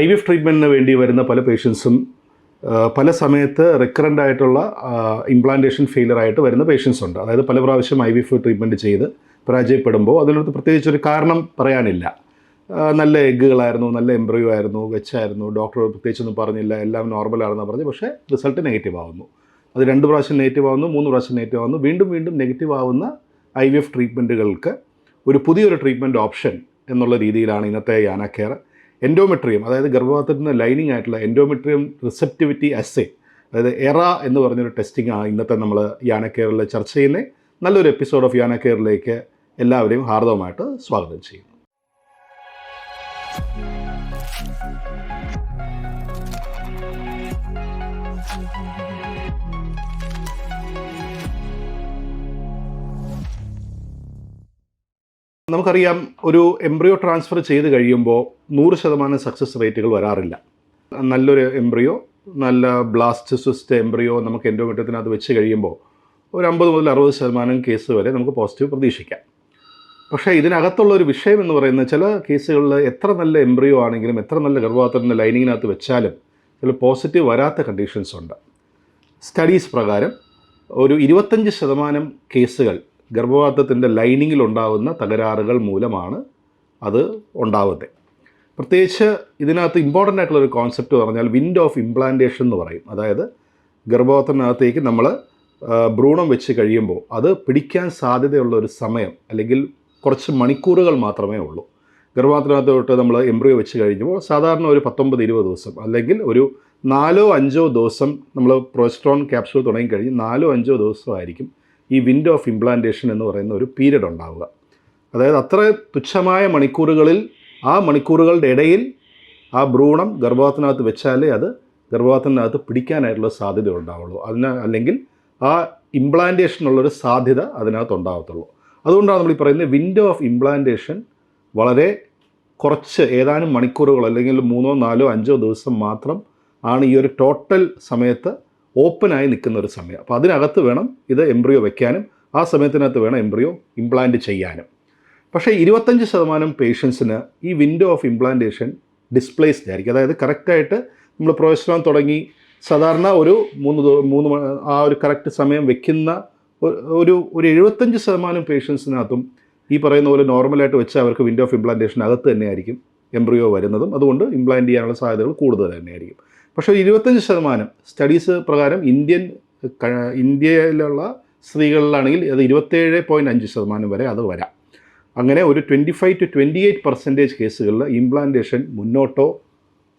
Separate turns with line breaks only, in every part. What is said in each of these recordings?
I V F ട്രീറ്റ്മെന്റിന് വേണ്ടി വരുന്ന പല പേഷ്യൻസും പല സമയത്ത് റിക്കറന്റ് ആയിട്ടുള്ള ഇംപ്ലാന്റേഷൻ ഫെയിലർ ആയിട്ട് വരുന്ന പേഷ്യൻസ് ഉണ്ട്. അതായത് പല പ്രാവശ്യം ഐ വി എഫ് ട്രീറ്റ്മെന്റ് ചെയ്ത് പരാജയപ്പെടുമ്പോൾ അതിനടുത്ത് പ്രത്യേകിച്ച് ഒരു കാരണം പറയാനില്ല. നല്ല എഗ്ഗുകളായിരുന്നു നല്ല എംബ്രിയോ ആയിരുന്നു വെച്ചായിരുന്നു ഡോക്ടർ പ്രത്യേകിച്ചൊന്നും പറഞ്ഞില്ല എല്ലാം നോർമലാണെന്ന് പറഞ്ഞു പക്ഷേ റിസൾട്ട് നെഗറ്റീവ് ആവുന്നു. അത് രണ്ട് പ്രാവശ്യം നെഗറ്റീവ് ആവുന്നു മൂന്ന് പ്രാവശ്യം നെഗറ്റീവ് ആവുന്നു വീണ്ടും വീണ്ടും നെഗറ്റീവ് ആവുന്ന ഐ വി എഫ് ട്രീറ്റ്മെന്റുകൾക്ക് ഒരു പുതിയൊരു ട്രീറ്റ്മെന്റ് ഓപ്ഷൻ എന്നുള്ള രീതിയിലാണ് ഇന്നത്തെ യാന കെയർ എൻഡോമെട്രിയം അതായത് ഗർഭപാത്രത്തിന് ലൈനിങ് ആയിട്ടുള്ള എൻഡോമെട്രിയം റിസെപ്റ്റിവിറ്റി അസേ അതായത് എറ എന്ന് പറഞ്ഞൊരു ടെസ്റ്റിംഗ് ആണ് ഇന്നത്തെ നമ്മൾ യാന കെയറിൽ ചർച്ച ചെയ്യുന്നത് നല്ലൊരു എപ്പിസോഡ് ഓഫ് യാന കെയറിലേക്ക് എല്ലാവരെയും ഹാർദവമായിട്ട് സ്വാഗതം ചെയ്യുന്നു. നമുക്കറിയാം ഒരു എംബ്രിയോ ട്രാൻസ്ഫർ ചെയ്ത് കഴിയുമ്പോൾ നൂറ് ശതമാനം സക്സസ് റേറ്റുകൾ വരാറില്ല. നല്ലൊരു എംബ്രിയോ നല്ല ബ്ലാസ്റ്റ് സിസ്റ്റ് എംബ്രിയോ നമുക്ക് എൻഡോമെട്രിയത്തിനകത്ത് വെച്ച് കഴിയുമ്പോൾ ഒരു അമ്പത് മുതൽ അറുപത് ശതമാനം കേസ് വരെ നമുക്ക് പോസിറ്റീവ് പ്രതീക്ഷിക്കാം. പക്ഷേ ഇതിനകത്തുള്ള ഒരു വിഷയം എന്ന് പറയുന്നത് ചില കേസുകളിൽ എത്ര നല്ല എംബ്രിയോ ആണെങ്കിലും എത്ര നല്ല ഗർഭപാത്രത്തിന്റെ ലൈനിങ്ങിനകത്ത് വെച്ചാലും ചില പോസിറ്റീവ് വരാത്ത കണ്ടീഷൻസ് ഉണ്ട്. സ്റ്റഡീസ് പ്രകാരം ഒരു ഇരുപത്തഞ്ച് ശതമാനം കേസുകൾ ഗർഭപാത്രത്തിന്റെ ലൈനിങ്ങിൽ ഉണ്ടാകുന്ന തകരാറുകൾ മൂലമാണ് അത് ഉണ്ടാവുന്നത്. പ്രത്യേകിച്ച് ഇതിനകത്ത് ഇമ്പോർട്ടന്റ് ആയിട്ടുള്ള ഒരു കോൺസെപ്റ്റ് പറഞ്ഞാൽ വിൻഡ് ഓഫ് ഇംപ്ലാന്റേഷൻ എന്ന് പറയും. അതായത് ഗർഭപാത്രത്തിനകത്തേക്ക് നമ്മൾ ഭ്രൂണം വെച്ച് കഴിയുമ്പോൾ അത് പിടിക്കാൻ സാധ്യതയുള്ള ഒരു സമയം അല്ലെങ്കിൽ കുറച്ച് മണിക്കൂറുകൾ മാത്രമേ ഉള്ളൂ. ഗർഭപാത്രത്തിനകത്തോട്ട് നമ്മൾ എംബ്രിയോ വെച്ച് കഴിഞ്ഞപ്പോൾ സാധാരണ ഒരു പത്തൊമ്പത് ഇരുപത് ദിവസം അല്ലെങ്കിൽ ഒരു നാലോ അഞ്ചോ ദിവസം നമ്മൾ പ്രൊസ്ട്രോൺ ക്യാപ്സ്യൂൾ തുടങ്ങി കഴിഞ്ഞ് നാലോ അഞ്ചോ ദിവസമായിരിക്കും ഈ വിൻഡോ ഓഫ് ഇംപ്ലാന്റേഷൻ എന്ന് പറയുന്ന ഒരു പീരീഡ് ഉണ്ടാവുക. അതായത് അത്ര തുച്ഛമായ മണിക്കൂറുകളിൽ ആ മണിക്കൂറുകളുടെ ഇടയിൽ ആ ഭ്രൂണം ഗർഭപാത്രത്തിനകത്ത് വെച്ചാലേ അത് ഗർഭപാത്രത്തിനകത്ത് പിടിക്കാനായിട്ടുള്ള സാധ്യത ഉണ്ടാവുള്ളൂ. അതിന് അല്ലെങ്കിൽ ആ ഇംപ്ലാന്റേഷനുള്ളൊരു സാധ്യത അതിനകത്ത് ഉണ്ടാകത്തുള്ളൂ അതുകൊണ്ടാണ് നമ്മൾ ഈ പറയുന്നത് വിൻഡോ ഓഫ് ഇംപ്ലാന്റേഷൻ വളരെ കുറച്ച് ഏതാനും മണിക്കൂറുകൾ അല്ലെങ്കിൽ മൂന്നോ നാലോ അഞ്ചോ ദിവസം മാത്രം ആണ് ഈ ഒരു ടോട്ടൽ സമയത്ത് ഓപ്പണായി നിൽക്കുന്ന ഒരു സമയം. അപ്പോൾ അതിനകത്ത് വേണം ഇത് എംബ്രിയോ വെക്കാനും ആ സമയത്തിനകത്ത് വേണം എംബ്രിയോ ഇംപ്ലാന്റ് ചെയ്യാനും. പക്ഷേ ഇരുപത്തഞ്ച് ശതമാനം പേഷ്യൻസിന് ഈ വിൻഡോ ഓഫ് ഇംപ്ലാന്റേഷൻ ഡിസ്പ്ലേസ്ഡ് ആയിരിക്കും. അതായത് കറക്റ്റായിട്ട് നമ്മൾ പ്രൊഫഷണൽ തുടങ്ങി സാധാരണ ഒരു മൂന്ന് മൂന്ന് ആ ഒരു കറക്റ്റ് സമയം വെക്കുന്ന ഒരു ഒരു എഴുപത്തഞ്ച് ശതമാനം പേഷ്യൻസിനകത്തും ഈ പറയുന്ന പോലെ നോർമലായിട്ട് വെച്ചാൽ അവർക്ക് വിൻഡോ ഓഫ് ഇംപ്ലാന്റേഷൻ അകത്ത് തന്നെയായിരിക്കും എംബ്രിയോ വരുന്നതും. അതുകൊണ്ട് ഇംപ്ലാന്റ് ചെയ്യാനുള്ള സാധ്യതകൾ കൂടുതൽ തന്നെയായിരിക്കും. പക്ഷേ ഒരു ഇരുപത്തഞ്ച് ശതമാനം സ്റ്റഡീസ് പ്രകാരം ഇന്ത്യൻ ഇന്ത്യയിലുള്ള സ്ത്രീകളിലാണെങ്കിൽ അത് ഇരുപത്തേഴ് പോയിന്റ് അഞ്ച് ശതമാനം വരെ അത് വരാം. അങ്ങനെ ഒരു twenty five to twenty eight percentage കേസുകളിൽ ഇംപ്ലാന്റേഷൻ മുന്നോട്ടോ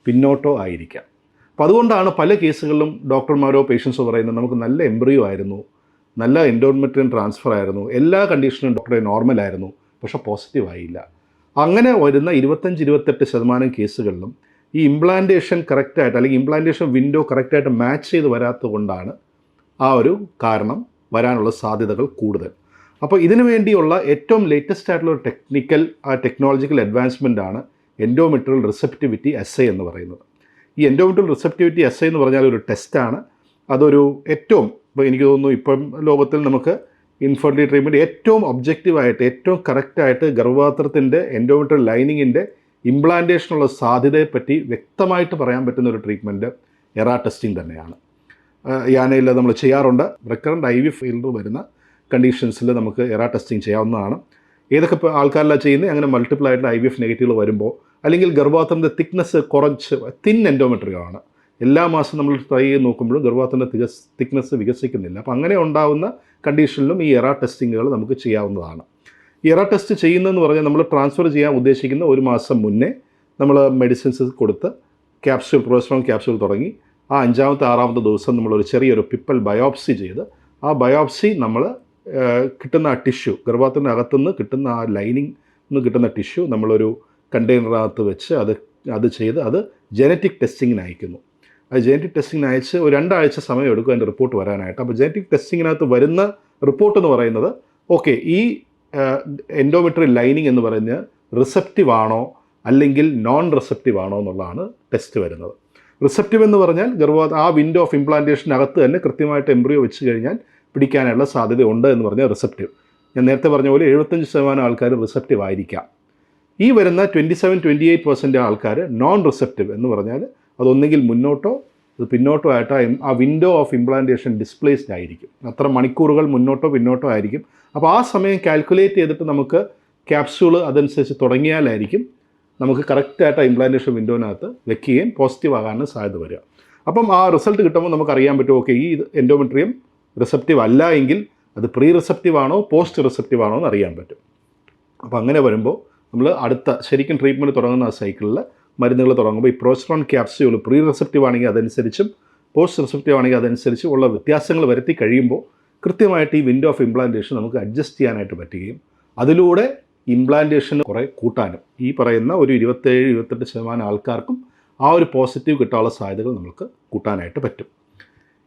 പിന്നോട്ടോ ആയിരിക്കാം. അപ്പോൾ അതുകൊണ്ടാണ് പല കേസുകളിലും ഡോക്ടർമാരോ പേഷ്യൻസോ പറയുന്നത് നമുക്ക് നല്ല എംബ്രിയോ ആയിരുന്നു നല്ല എൻഡോമെട്രിയൻ ട്രാൻസ്ഫർ ആയിരുന്നു എല്ലാ കണ്ടീഷനും ഡോക്ടറെ നോർമൽ ആയിരുന്നു പക്ഷേ പോസിറ്റീവ് ആയില്ല. അങ്ങനെ വരുന്ന ഇരുപത്തഞ്ച് ഇരുപത്തെട്ട് ശതമാനം കേസുകളിലും ഈ ഇംപ്ലാന്റേഷൻ കറക്റ്റായിട്ട് അല്ലെങ്കിൽ ഇംപ്ലാന്റേഷൻ വിൻഡോ കറക്റ്റായിട്ട് മാച്ച് ചെയ്ത് വരാത്തത് കൊണ്ടാണ് ആ ഒരു കാരണം വരാനുള്ള സാധ്യതകൾ കൂടുതൽ. അപ്പോൾ ഇതിനു വേണ്ടിയുള്ള ഏറ്റവും ലേറ്റസ്റ്റ് ആയിട്ടുള്ള ഒരു ടെക്നിക്കൽ ടെക്നോളജിക്കൽ അഡ്വാൻസ്മെന്റ് ആണ് എൻഡോമെട്രിയൽ റിസെപ്റ്റിവിറ്റി എസ് എന്ന് പറയുന്നത്. ഈ എൻഡോമെട്രിയൽ റിസെപ്റ്റിവിറ്റി എസ് എന്ന് പറഞ്ഞാൽ ഒരു ടെസ്റ്റാണ് അതൊരു ഏറ്റവും എനിക്ക് തോന്നുന്നു ഇപ്പം ലോകത്തിൽ നമുക്ക് ഇൻഫെർട്ടിലിറ്റി ട്രീറ്റ്മെന്റ് ഏറ്റവും ഒബ്ജക്റ്റീവായിട്ട് ഏറ്റവും കറക്റ്റായിട്ട് ഗർഭപാത്രത്തിന്റെ എൻഡോമെട്രിയൽ ലൈനിങ്ങിന്റെ ഇംപ്ലാന്റേഷനുള്ള സാധ്യതയെപ്പറ്റി വ്യക്തമായിട്ട് പറയാൻ പറ്റുന്ന ഒരു ട്രീറ്റ്മെന്റ് എറാ ടെസ്റ്റിംഗ് തന്നെയാണ്. യാനയിൽ നമ്മൾ ചെയ്യാറുണ്ട്. റെക്കറന്റ് ഐ വി ഫെയിലർ വരുന്ന കണ്ടീഷൻസിൽ നമുക്ക് എറാ ടെസ്റ്റിംഗ് ചെയ്യാവുന്നതാണ്. ഏതൊക്കെ ആൾക്കാരിലാണ് ചെയ്യുന്നത്? അങ്ങനെ മൾട്ടിപ്പിൾ ആയിട്ടുള്ള ഐ വി എഫ് നെഗറ്റീവുകൾ വരുമ്പോൾ അല്ലെങ്കിൽ ഗർഭപാത്രത്തിന്റെ തിക്നെസ് കുറച്ച് തിൻ എൻഡോമെട്രിയാണ് എല്ലാ മാസം നമ്മൾ ട്രൈ ചെയ്ത് നോക്കുമ്പോഴും ഗർഭപാത്രത്തിന്റെ തികസ് തിക്നെസ് വികസിക്കുന്നില്ല. അപ്പോൾ അങ്ങനെ ഉണ്ടാകുന്ന കണ്ടീഷനിലും ഈ എറാ ടെസ്റ്റിങ്ങുകൾ നമുക്ക് ചെയ്യാവുന്നതാണ്. എറ ടെസ്റ്റ് ചെയ്യുന്നതെന്ന് പറഞ്ഞാൽ നമ്മൾ ട്രാൻസ്ഫർ ചെയ്യാൻ ഉദ്ദേശിക്കുന്ന ഒരു മാസം മുന്നേ നമ്മൾ മെഡിസിൻസ് കൊടുത്ത് ക്യാപ്സ്യൂൾ പ്രൊസ്ട്രോൺ ക്യാപ്സ്യൂൾ തുടങ്ങി. ആ അഞ്ചാമത്തെ ആറാമത്തെ ദിവസം നമ്മളൊരു ചെറിയൊരു പിപ്പൽ ബയോപ്സി ചെയ്ത് ആ ബയോപ്സി നമ്മൾ കിട്ടുന്ന ആ ടിഷ്യൂ ഗർഭത്തിന്റെ അകത്തുനിന്ന് കിട്ടുന്ന ആ ലൈനിങ് നിന്ന് കിട്ടുന്ന ടിഷ്യൂ നമ്മളൊരു കണ്ടെയ്നറിനകത്ത് വെച്ച് അത് അത് ചെയ്ത് അത് ജനറ്റിക് ടെസ്റ്റിങ്ങിന് അയക്കുന്നു. അത് ജനറ്റിക് ടെസ്റ്റിങ്ങിന് അയച്ച് ഒരു രണ്ടാഴ്ച സമയം എടുക്കും അതിന്റെ റിപ്പോർട്ട് വരാനായിട്ട്. അപ്പോൾ ജനറ്റിക് ടെസ്റ്റിങ്ങിനകത്ത് വരുന്ന റിപ്പോർട്ട് എന്ന് പറയുന്നത് ഓക്കെ ഈ എൻഡോമെട്രി ലൈനിങ് എന്ന് പറഞ്ഞ് റിസപ്റ്റീവ് ആണോ അല്ലെങ്കിൽ നോൺ റിസപ്റ്റീവ് ആണോ എന്നുള്ളതാണ് ടെസ്റ്റ് വരുന്നത്. റിസെപ്റ്റീവ് എന്ന് പറഞ്ഞാൽ ഗർഭപാത ആ വിൻഡോ ഓഫ് ഇംപ്ലാന്റേഷനകത്ത് തന്നെ കൃത്യമായിട്ട് എംബ്രിയോ വെച്ച് കഴിഞ്ഞാൽ പിടിക്കാനുള്ള സാധ്യത ഉണ്ട് എന്ന് പറഞ്ഞാൽ റിസെപ്റ്റീവ് ഞാൻ നേരത്തെ പറഞ്ഞ പോലെ എഴുപത്തഞ്ച് ശതമാനം ആൾക്കാർ റിസെപ്റ്റീവ് ആയിരിക്കാം. ഈ വരുന്ന twenty seven twenty eight percent ആൾക്കാർ നോൺ റിസെപ്റ്റീവ് എന്ന് പറഞ്ഞാൽ അതൊന്നെങ്കിൽ മുന്നോട്ടോ പിന്നോട്ടോ ആ ആ വിൻഡോ ഓഫ് ഇംപ്ലാന്റേഷൻ ഡിസ്പ്ലേസ്ഡ് ആയിരിക്കും. അത്ര മണിക്കൂറുകൾ മുന്നോട്ടോ പിന്നോട്ടോ ആയിരിക്കും. അപ്പോൾ ആ സമയം കാൽക്കുലേറ്റ് ചെയ്തിട്ട് നമുക്ക് ക്യാപ്സ്യൂൾ അതനുസരിച്ച് തുടങ്ങിയാലായിരിക്കും നമുക്ക് കറക്റ്റായിട്ട് ആ ഇംപ്ലാന്റേഷൻ വിൻഡോനകത്ത് വെക്കുകയും പോസിറ്റീവ് ആകാനും സാധ്യത വരിക. അപ്പം ആ റിസൾട്ട് കിട്ടുമ്പോൾ നമുക്ക് അറിയാൻ പറ്റും ഓക്കെ ഈ എൻഡോമെട്രിയം റിസപ്റ്റീവ് അല്ല എങ്കിൽ അത് പ്രീ റിസപ്റ്റീവ് ആണോ പോസ്റ്റ് റിസപ്റ്റീവ് ആണോ എന്ന് അറിയാൻ പറ്റും. അപ്പോൾ അങ്ങനെ വരുമ്പോൾ നമ്മൾ അടുത്ത ശരിക്കും ട്രീറ്റ്മെന്റ് തുടങ്ങുന്ന ആ സൈക്കിളിൽ മരുന്നുകൾ തുടങ്ങുമ്പോൾ ഈ പ്രോസ്ട്രോൺ ക്യാപ്സ്യൂൾ പ്രീ റിസപ്റ്റീവ് ആണെങ്കിൽ അതനുസരിച്ചും പോസ്റ്റ് റിസപ്റ്റീവ് ആണെങ്കിൽ അതനുസരിച്ചും ഉള്ള വ്യത്യാസങ്ങൾ വരുത്തി കഴിയുമ്പോൾ കൃത്യമായിട്ട് ഈ വിൻഡോ ഓഫ് ഇംപ്ലാന്റേഷൻ നമുക്ക് അഡ്ജസ്റ്റ് ചെയ്യാനായിട്ട് പറ്റുകയും അതിലൂടെ ഇംപ്ലാന്റേഷൻ കുറേ കൂട്ടാനും. ഈ പറയുന്ന ഒരു ഇരുപത്തേഴ് ഇരുപത്തെട്ട് ശതമാനം ആൾക്കാർക്കും ആ ഒരു പോസിറ്റീവ് കിട്ടാനുള്ള സാധ്യതകൾ നമുക്ക് കൂട്ടാനായിട്ട് പറ്റും.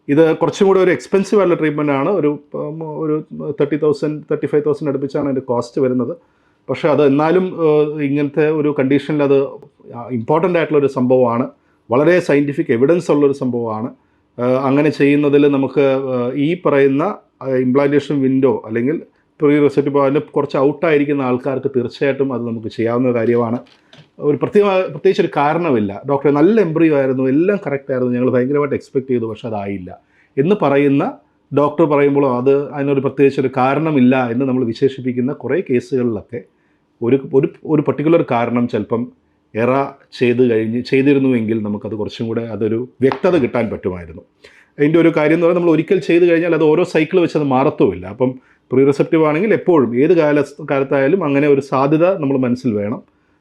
ഇത് കുറച്ചും കൂടി ഒരു എക്സ്പെൻസീവ് ആയിട്ടുള്ള ട്രീറ്റ്മെന്റാണ് ഒരു ഒരു thirty thousand thirty five thousand അടുപ്പിച്ചാണ് അതിന്റെ കോസ്റ്റ് വരുന്നത്. പക്ഷേ അത് എന്നാലും ഇങ്ങനത്തെ ഒരു കണ്ടീഷനിൽ അത് ഇമ്പോർട്ടന്റ് ആയിട്ടുള്ള ഒരു സംഭവമാണ്. വളരെ സയന്റിഫിക് എവിഡൻസ് ഉള്ളൊരു സംഭവമാണ്. അങ്ങനെ ചെയ്യുന്നതിൽ നമുക്ക് ഈ പറയുന്ന ഇംപ്ലാന്റേഷൻ വിൻഡോ അല്ലെങ്കിൽ പ്രീ റിസപ്റ്റീവ് അതിന് കുറച്ച് ഔട്ടായിരിക്കുന്ന ആൾക്കാർക്ക് തീർച്ചയായിട്ടും അത് നമുക്ക് ചെയ്യാവുന്ന കാര്യമാണ്. ഒരു പ്രത്യേക പ്രത്യേകിച്ച് ഒരു കാരണമില്ല. ഡോക്ടറെ നല്ല എംബ്രിയോ ആയിരുന്നു എല്ലാം കറക്റ്റ് ആയിരുന്നു. ഞങ്ങൾ ഭയങ്കരമായിട്ട് എക്സ്പെക്ട് ചെയ്തു പക്ഷെ അതായില്ല. എന്ന് പറയുന്ന ഡോക്ടർ പറയുമ്പോൾ അത് അതിനൊരു പ്രത്യേകിച്ച് ഒരു കാരണമില്ല എന്ന് നമ്മൾ വിശേഷിപ്പിക്കുന്ന കുറേ കേസുകളിലൊക്കെ ഒരു ഒരു ഒരു പർട്ടിക്കുലർ കാരണം ചിലപ്പം എറ ചെയ്ത് കഴിഞ്ഞ് ചെയ്തിരുന്നുവെങ്കിൽ നമുക്കത് കുറച്ചും കൂടെ അതൊരു വ്യക്തത കിട്ടാൻ പറ്റുമായിരുന്നു. അതിന്റെ ഒരു കാര്യം എന്ന് പറഞ്ഞാൽ നമ്മൾ ഒരിക്കൽ ചെയ്ത് കഴിഞ്ഞാൽ അത് ഓരോ സൈക്കിൾ വെച്ച് അത് മാറത്തുമില്ല. അപ്പം പ്രീ റിസെപ്റ്റീവ് ആണെങ്കിൽ എപ്പോഴും ഏത് കാല കാലത്തായാലും അങ്ങനെ ഒരു സാധ്യത നമ്മൾ മനസ്സിൽ വേണം.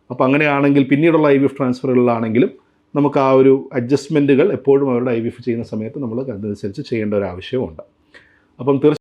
അപ്പം അങ്ങനെയാണെങ്കിൽ പിന്നീടുള്ള ഐ വി എഫ് ട്രാൻസ്ഫറുകളിലാണെങ്കിലും നമുക്ക് ആ ഒരു അഡ്ജസ്റ്റ്മെന്റുകൾ എപ്പോഴും അവരുടെ ഐ വി എഫ് ചെയ്യുന്ന സമയത്ത് നമ്മൾ അതനുസരിച്ച് ചെയ്യേണ്ട ഒരു ആവശ്യമുണ്ട് അപ്പം തീർച്ചയായും